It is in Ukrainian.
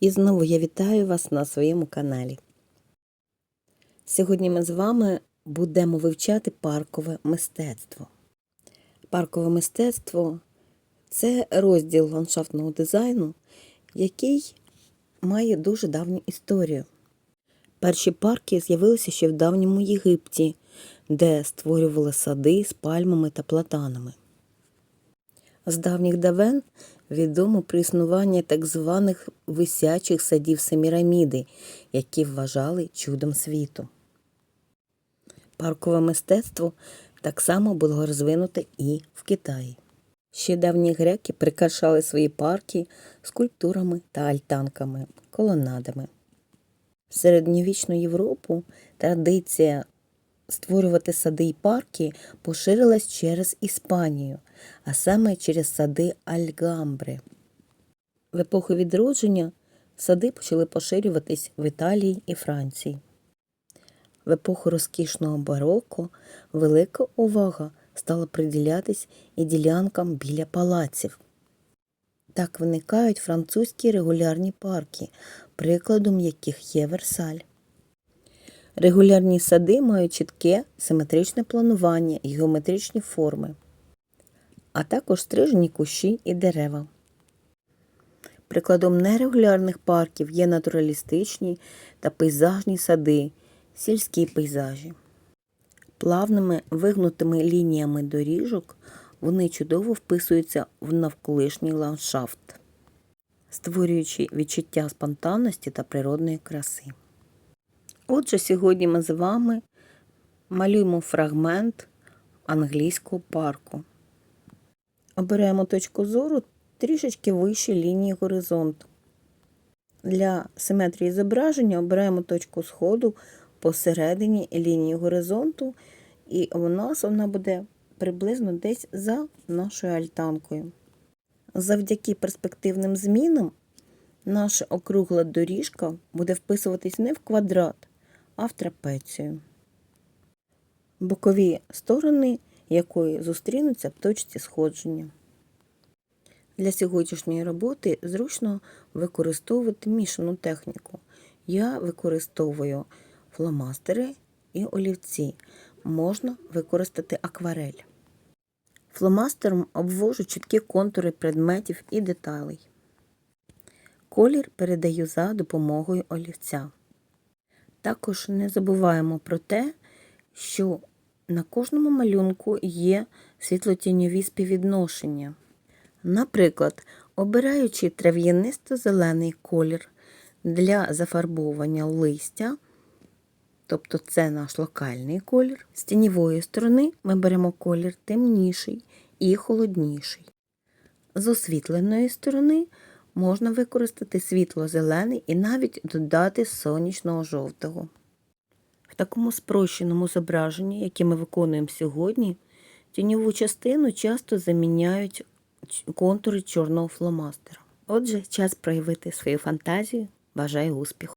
І знову я вітаю вас на своєму каналі. Сьогодні ми з вами будемо вивчати паркове мистецтво. Паркове мистецтво це розділ ландшафтного дизайну, який має дуже давню історію. Перші парки з'явилися ще в давньому Єгипті, де створювали сади з пальмами та платанами. З давніх давен відомо про існування так званих висячих садів Семіраміди, які вважали чудом світу. Паркове мистецтво так само було розвинуте і в Китаї. Ще давні греки прикрашали свої парки скульптурами та альтанками, колонадами. Середньовічну Європу традиція створювати сади й парки поширилась через Іспанію, а саме через сади Альгамбри. В епоху відродження сади почали поширюватись в Італії і Франції. В епоху розкішного бароко велика увага стала приділятись і ділянкам біля палаців. Так виникають французькі регулярні парки, прикладом яких є Версаль. Регулярні сади мають чітке симетричне планування і геометричні форми, а також стрижені кущі і дерева. Прикладом нерегулярних парків є натуралістичні та пейзажні сади, сільські пейзажі. Плавними вигнутими лініями доріжок вони чудово вписуються в навколишній ландшафт, створюючи відчуття спонтанності та природної краси. Отже, сьогодні ми з вами малюємо фрагмент англійського парку. Обираємо точку зору трішечки вище лінії горизонту. Для симетрії зображення обираємо точку сходу посередині лінії горизонту, і у нас вона буде приблизно десь за нашою альтанкою. Завдяки перспективним змінам наша округла доріжка буде вписуватись не в квадрат, а в трапецію, бокові сторони якої зустрінуться в точці сходження. Для сьогоднішньої роботи зручно використовувати мішану техніку. Я використовую фломастери і олівці. Можна використати акварель. Фломастером обвожу чіткі контури предметів і деталей. Колір передаю за допомогою олівця. Також не забуваємо про те, що на кожному малюнку є світлотіньові співвідношення. Наприклад, обираючи трав'янисто-зелений колір для зафарбовування листя, тобто це наш локальний колір, з тіньової сторони ми беремо колір темніший і холодніший. З освітленої сторони можна використати світло-зелений і навіть додати сонячного жовтого. В такому спрощеному зображенні, яке ми виконуємо сьогодні, тіньову частину часто заміняють контури чорного фломастера. Отже, час проявити свою фантазію. Бажаю успіху!